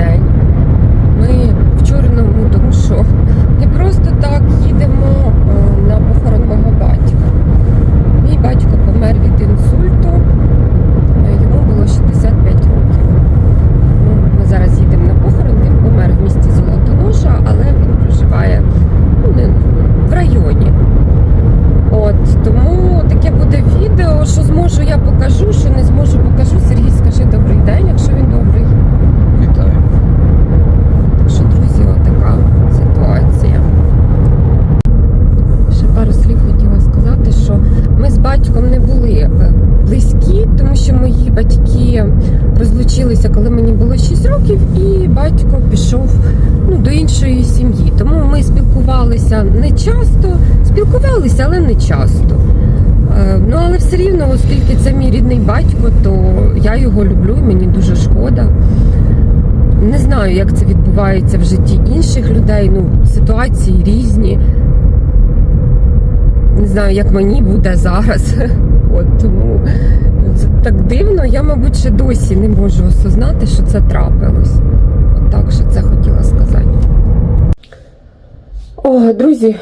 день. Ми в чорному, тому що не просто так їдемо е, на похорон мого батька. Мій батько помер від інсульту, е, йому було 65 років. Ну, ми зараз їдемо на похорон, він помер в місті Золотоноша, але він проживає ну, не- в районі. От тому таке буде відео. Що зможу, я покажу, що не зможу, покажу. Сергій, скажи добрий день, якщо він добрий. Вітаю. Так що, друзі, отака ситуація. Ще пару слів хотіла сказати, що ми з батьком не були е, близькі, тому що мої батьки розлучилися, коли мені було 6 років, і батько пішов ну, до іншої сім'ї. Тому ми спілкувалися не часто, спілкувалися, але не часто. Е, Ну, але все рівно, оскільки це мій рідний батько, то я його люблю, мені дуже шкода. Не знаю, як це відбувається в житті інших людей. Ну, ситуації різні. Не знаю, як мені буде зараз. От тому так дивно. Я, мабуть, ще досі не можу осознати, що це трапилось. От так, що це хотіла сказати. О, друзі,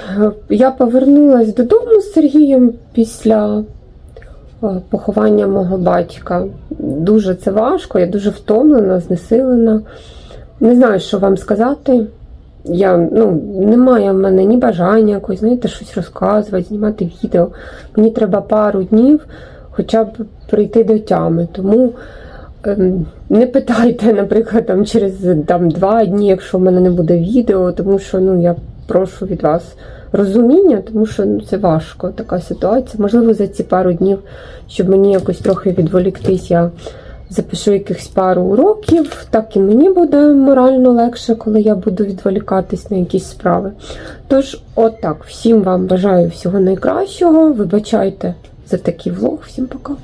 я повернулася додому з Сергієм після е, поховання мого батька. Дуже це важко, я дуже втомлена, знесилена. Не знаю, що вам сказати. Я, ну, немає в мене ні бажання якось, знаєте, щось розказувати, знімати відео. Мені треба пару днів хоча б прийти до тями. Тому ем, не питайте, наприклад, там, через там, два дні, якщо в мене не буде відео, тому що ну, я прошу від вас розуміння, тому що ну, це важко така ситуація. Можливо, за ці пару днів, щоб мені якось трохи відволіктись, я запишу якихось пару уроків, так і мені буде морально легше, коли я буду відволікатись на якісь справи. Тож, от так, всім вам бажаю всього найкращого. Вибачайте за такий влог. Всім пока.